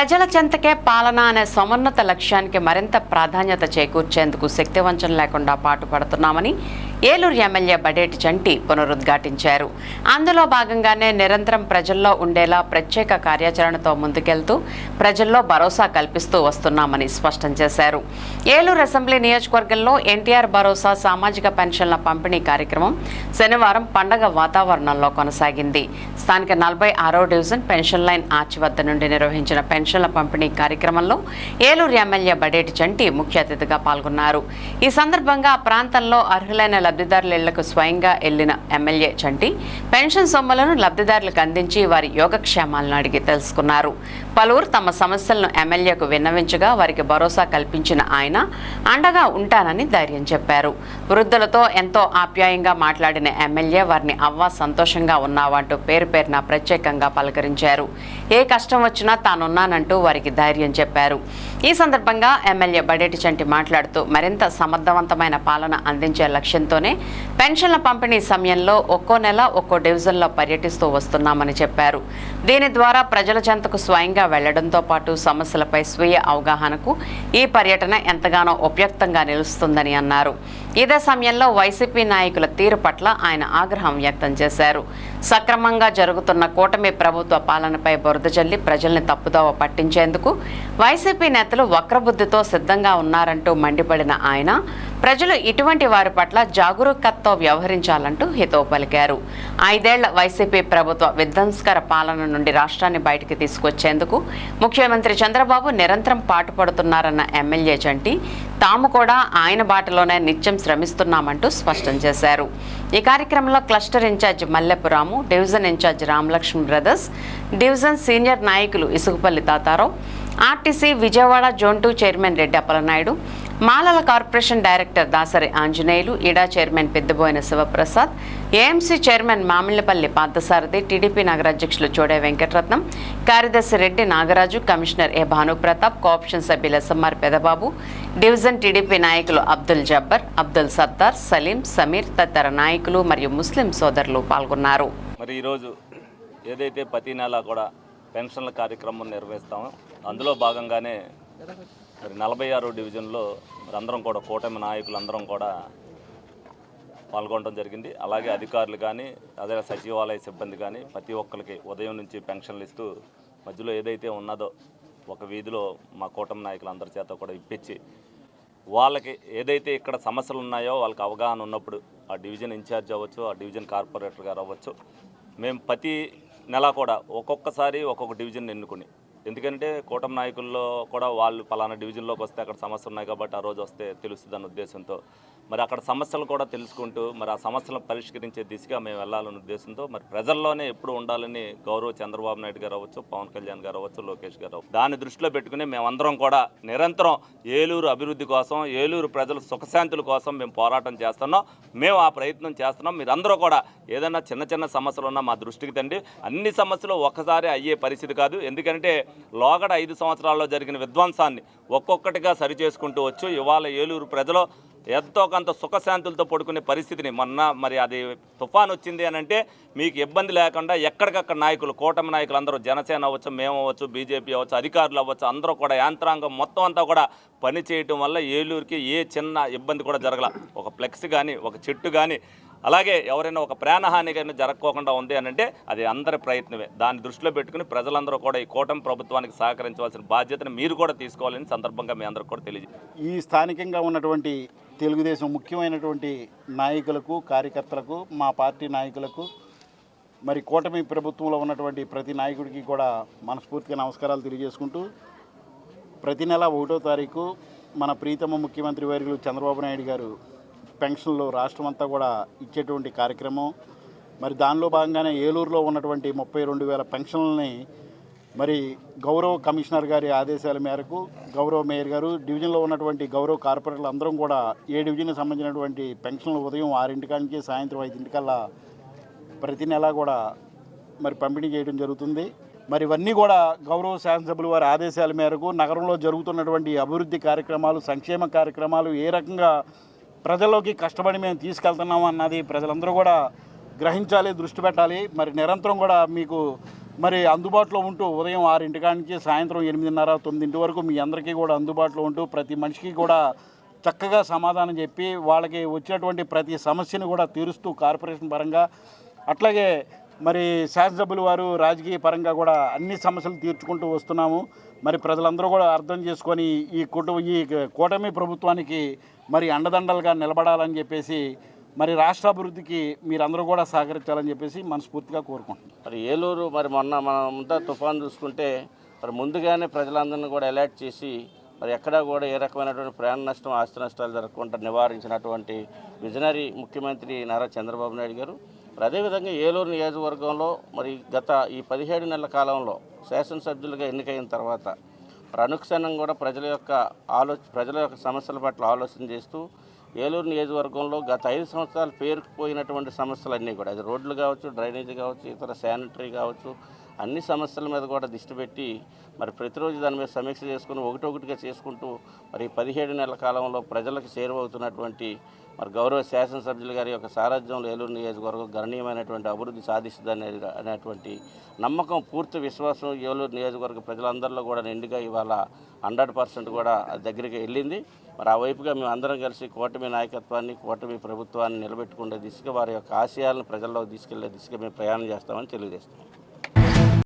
ప్రజల చెంతకే పాలన అనే సమున్నత లక్ష్యానికి మరింత ప్రాధాన్యత చేకూర్చేందుకు శక్తివంచన లేకుండా పాటుపడుతున్నామని ఏలూరు ఎమ్మెల్యే బడేటి చంటి పునరుద్ఘాటించారు. అందులో భాగంగానే నిరంతరం ప్రజల్లో ఉండేలా ప్రత్యేక కార్యాచరణతో ముందుకెళ్తూ ప్రజల్లో భరోసా కల్పిస్తూ వస్తున్నామని స్పష్టం చేశారు. ఏలూరు అసెంబ్లీ నియోజకవర్గంలో ఎన్టీఆర్ భరోసా సామాజిక పెన్షన్ల పంపిణీ కార్యక్రమం శనివారం పండగ వాతావరణంలో కొనసాగింది. స్థానిక నలభై ఆరో డివిజన్ పెన్షన్ లైన్ ఆర్చి వద్ద నుండి నిర్వహించిన పెన్షన్ల పంపిణీ కార్యక్రమంలో ఏలూరు ఎమ్మెల్యే బడేటి చంటి ముఖ్య అతిథిగా పాల్గొన్నారు. ఈ సందర్భంగా ప్రాంతంలో అర్హులైన లబ్ధిదారుల ఇళ్ళకు స్వయంగా వెళ్ళిన ఎమ్మెల్యే చంటి పెన్షన్ సొమ్ములను లబ్ధిదారులకు అందించి వారి యోగక్షేమాలను అడిగి తెలుసుకున్నారు. పలువురు తమ సమస్యలను ఎమ్మెల్యేకు విన్నవించగా వారికి భరోసా కల్పించిన ఆయన అండగా ఉంటానని ధైర్యం చెప్పారు. వృద్ధులతో ఎంతో ఆప్యాయంగా మాట్లాడిన ఎమ్మెల్యే వారిని అవ్వ సంతోషంగా ఉన్నావంటూ పేరు పేరున ప్రత్యేకంగా పలకరించారు. ఏ కష్టం వచ్చినా తానున్నానంటూ వారికి ధైర్యం చెప్పారు. ఈ సందర్భంగా ఎమ్మెల్యే బడేటి చంటి మాట్లాడుతూ మరింత సమర్థవంతమైన పాలన అందించే లక్ష్యంతో లక్ష్యంతోనే పెన్షన్ల పంపిణీ సమయంలో ఒక్కో నెల ఒక్కో డివిజన్లో పర్యటిస్తూ వస్తున్నామని చెప్పారు. దీని ద్వారా ప్రజల చెంతకు స్వయంగా వెళ్ళడంతో పాటు సమస్యలపై స్వీయ అవగాహనకు ఈ పర్యటన ఎంతగానో ఉపయుక్తంగా నిలుస్తుందని అన్నారు. ఇదే సమయంలో వైసీపీ నాయకుల తీరు పట్ల ఆయన ఆగ్రహం వ్యక్తం చేశారు. సక్రమంగా జరుగుతున్న కూటమి ప్రభుత్వ పాలనపై బురద జల్లి ప్రజల్ని తప్పుదోవ పట్టించేందుకు వైసీపీ నేతలు వక్రబుద్ధితో సిద్ధంగా ఉన్నారంటూ మండిపడిన ఆయన ప్రజలు ఇటువంటి వారి పట్ల జాగరూకతతో వ్యవహరించాలంటూ హితవు పలికారు. ఐదేళ్ళ వైసీపీ ప్రభుత్వ విధ్వంసకర పాలన నుండి రాష్ట్రాన్ని బయటికి తీసుకొచ్చేందుకు ముఖ్యమంత్రి చంద్రబాబు నిరంతరం పాటుపడుతున్నారన్న ఎమ్మెల్యే చంటి తాము కూడా ఆయన బాటలోనే నిత్యం శ్రమిస్తున్నామంటూ స్పష్టం చేశారు. ఈ కార్యక్రమంలో cluster incharge Mallepuramu division incharge Ramalakshmi brothers division senior నాయకులు Isugupalli Tatarao RTC Vijayawada zone two chairman Reddy Appalanaidu మాలల కార్పొరేషన్ డైరెక్టర్ దాసరి ఆంజనేయులు ఇడా chairman Peddaboina Sivaprasad AMC chairman Mamillapalli Parthasarathy TDP నగరాధ్యక్షులు Chode Venkataratnam కార్యదర్శి Reddy Nagaraju commissioner A Bhanupratap co-option సభ్యులు SMR Pedababu division TDP నాయకులు అబ్దుల్ జబ్బర్ అబ్దుల్ సత్తార్ సలీం సమీర్ తదితర నాయకులు మరియు ముస్లిం సోదరులు పాల్గొన్నారు. మరి ఈరోజు ఏదైతే ప్రతి నెల కూడా పెన్షన్ల కార్యక్రమం నిర్వహిస్తామో అందులో భాగంగానే మరి నలభై ఆరో డివిజన్లో అందరం కూడా కూటమి నాయకులు అందరం కూడా పాల్గొనడం జరిగింది. అలాగే అధికారులు కానీ అదే సచివాలయ సిబ్బంది కానీ ప్రతి ఒక్కరికి ఉదయం నుంచి పెన్షన్లు ఇస్తూ మధ్యలో ఏదైతే ఉన్నదో ఒక వీధిలో మా కూటమి నాయకులు అందరి చేత కూడా ఇప్పించి వాళ్ళకి ఏదైతే ఇక్కడ సమస్యలు ఉన్నాయో వాళ్ళకి అవగాహన ఉన్నప్పుడు ఆ డివిజన్ ఇన్ఛార్జ్ అవ్వచ్చు ఆ డివిజన్ కార్పొరేటర్ గారు అవ్వచ్చు. మేము ప్రతి నెల కూడా ఒక్కొక్కసారి ఒక్కొక్క డివిజన్ ఎన్నుకుని ఎందుకంటే కూటమి నాయకుల్లో కూడా వాళ్ళు పలానా డివిజన్లోకి వస్తే అక్కడ సమస్యలు ఉన్నాయి కాబట్టి ఆ రోజు వస్తే తెలుస్తుంది అన్న ఉద్దేశంతో. మరి అక్కడ సమస్యలు కూడా తెలుసుకుంటూ మరి ఆ సమస్యలను పరిష్కరించే దిశగా మేము వెళ్ళాలన్న ఉద్దేశంతో మరి ప్రజల్లోనే ఎప్పుడు ఉండాలని గౌరవ చంద్రబాబు నాయుడు గారు అవ్వచ్చు పవన్ కళ్యాణ్ గారు అవ్వచ్చు లోకేష్ గారు అవ్వచ్చు దాన్ని దృష్టిలో పెట్టుకుని మేమందరం కూడా నిరంతరం ఏలూరు అభివృద్ధి కోసం ఏలూరు ప్రజల సుఖశాంతుల కోసం మేము పోరాటం చేస్తున్నాం. మేము ఆ ప్రయత్నం చేస్తున్నాం. మీరందరూ కూడా ఏదైనా చిన్న చిన్న సమస్యలు ఉన్నా మా దృష్టికి తండి. అన్ని సమస్యలు ఒక్కసారి అయ్యే పరిస్థితి కాదు. ఎందుకంటే లోగడ ఐదు సంవత్సరాల్లో జరిగిన విధ్వంసాన్ని ఒక్కొక్కటిగా సరి చేసుకుంటూ వచ్చు. ఇవాళ ఏలూరు ప్రజలు ఎంతో కొంత సుఖశాంతులతో పడుకునే పరిస్థితిని మొన్న మరి అది తుఫాన్ వచ్చింది అని అంటే మీకు ఇబ్బంది లేకుండా ఎక్కడికక్కడ నాయకులు కూటమి నాయకులు అందరూ జనసేన అవ్వచ్చు మేము అవ్వచ్చు బీజేపీ అవ్వచ్చు అధికారులు అవ్వచ్చు అందరూ కూడా యాంత్రాంగం మొత్తం అంతా కూడా పని చేయటం వల్ల ఏలూరుకి ఏ చిన్న ఇబ్బంది కూడా జరగల. ఒక ఫ్లెక్స్ కానీ ఒక చెట్టు కానీ అలాగే ఎవరైనా ఒక ప్రాణహాని కానీ జరగకోకుండా ఉంది అని అంటే అది అందరి ప్రయత్నమే. దాన్ని దృష్టిలో పెట్టుకుని ప్రజలందరూ కూడా ఈ కూటమి ప్రభుత్వానికి సహకరించవలసిన బాధ్యతను మీరు కూడా తీసుకోవాలని సందర్భంగా మీ అందరికి కూడా తెలియజే ఈ స్థానికంగా ఉన్నటువంటి తెలుగుదేశం ముఖ్యమైనటువంటి నాయకులకు కార్యకర్తలకు మా పార్టీ నాయకులకు మరి కూటమి ప్రభుత్వంలో ఉన్నటువంటి ప్రతి నాయకుడికి కూడా మనస్ఫూర్తిగా నమస్కారాలు తెలియజేసుకుంటూ ప్రతి నెల ఒకటో తారీఖు మన ప్రీతమ ముఖ్యమంత్రి వర్యులు చంద్రబాబు నాయుడు గారు పెన్షన్లు రాష్ట్రం అంతా కూడా ఇచ్చేటువంటి కార్యక్రమం. మరి దానిలో భాగంగానే ఏలూరులో ఉన్నటువంటి ముప్పై రెండు వేల పెన్షన్లని మరి గౌరవ కమిషనర్ గారి ఆదేశాల మేరకు గౌరవ మేయర్ గారు డివిజన్లో ఉన్నటువంటి గౌరవ కార్పొరేటర్లు అందరం కూడా ఏ డివిజన్కి సంబంధించినటువంటి పెన్షన్లు ఉదయం ఆరింటికానికి సాయంత్రం ఐదింటికల్లా ప్రతి నెల కూడా మరి పంపిణీ చేయడం జరుగుతుంది. మరి ఇవన్నీ కూడా గౌరవ శాసనసభ్యుల వారి ఆదేశాల మేరకు నగరంలో జరుగుతున్నటువంటి అభివృద్ధి కార్యక్రమాలు సంక్షేమ కార్యక్రమాలు ఏ రకంగా ప్రజల్లోకి కష్టపడి మేము తీసుకెళ్తున్నాం అన్నది ప్రజలందరూ కూడా గ్రహించాలి దృష్టి పెట్టాలి. మరి నిరంతరం కూడా మీకు మరి అందుబాటులో ఉంటూ ఉదయం ఆరింటి నుంచి సాయంత్రం ఎనిమిదిన్నర తొమ్మిదింటి వరకు మీ అందరికీ కూడా అందుబాటులో ఉంటూ ప్రతి మనిషికి కూడా చక్కగా సమాధానం చెప్పి వాళ్ళకి వచ్చినటువంటి ప్రతి సమస్యను కూడా తీరుస్తూ కార్పొరేషన్ పరంగా అట్లాగే మరి శాసనసభ్యులు వారు రాజకీయ పరంగా కూడా అన్ని సమస్యలు తీర్చుకుంటూ వస్తున్నాము. మరి ప్రజలందరూ కూడా అర్థం చేసుకొని ఈ కుటుంబ ఈ కూటమి ప్రభుత్వానికి మరి అండదండలుగా నిలబడాలని చెప్పేసి మరి రాష్ట్రాభివృద్ధికి మీరందరూ కూడా సహకరించాలని చెప్పేసి మనస్ఫూర్తిగా కోరుకుంటున్నాం. మరి ఏలూరు మరి మొన్న మనమంతా తుఫాన్ చూసుకుంటే మరి ముందుగానే ప్రజలందరినీ కూడా అలర్ట్ చేసి మరి ఎక్కడా కూడా ఏ రకమైనటువంటి ప్రాణ నష్టం ఆస్తి నష్టాలు జరగకుండా నివారించినటువంటి విజనరీ ముఖ్యమంత్రి నారా చంద్రబాబు నాయుడు గారు. మరి అదేవిధంగా ఏలూరు నియోజకవర్గంలో మరి గత ఈ పదిహేడు నెలల కాలంలో శాసనసభ్యులుగా ఎన్నికైన తర్వాత అనుక్షణం కూడా ప్రజల యొక్క ఆలో ప్రజల యొక్క సమస్యల పట్ల ఆలోచన చేస్తూ ఏలూరు నియోజకవర్గంలో గత ఐదు సంవత్సరాలు పేరుకుపోయినటువంటి సమస్యలన్నీ కూడా. అది రోడ్లు కావచ్చు డ్రైనేజీ కావచ్చు ఇతర శానిటరీ కావచ్చు అన్ని సమస్యల మీద కూడా దృష్టి పెట్టి మరి ప్రతిరోజు దాని మీద సమీక్ష చేసుకుని ఒకటొకటిగా చేసుకుంటూ మరి పదిహేడు నెలల కాలంలో ప్రజలకు చేరువవుతున్నటువంటి మరి గౌరవ శాసనసభ్యులు గారి యొక్క సారథ్యంలో ఏలూరు నియోజకవర్గం గణనీయమైనటువంటి అభివృద్ధి సాధిస్తుందని అనేటువంటి నమ్మకం పూర్తి విశ్వాసం ఏలూరు నియోజకవర్గ ప్రజలందరిలో కూడా నిండుగా ఇవాళ హండ్రెడ్ పర్సెంట్ కూడా దగ్గరికి వెళ్ళింది. మరి ఆ వైపుగా మేము అందరం కలిసి కూటమి నాయకత్వాన్ని కూటమి ప్రభుత్వాన్ని నిలబెట్టుకునే దిశగా వారి యొక్క ఆశయాలను ప్రజల్లోకి తీసుకెళ్ళే దిశగా మేము ప్రయాణం చేస్తామని తెలియజేస్తున్నాం.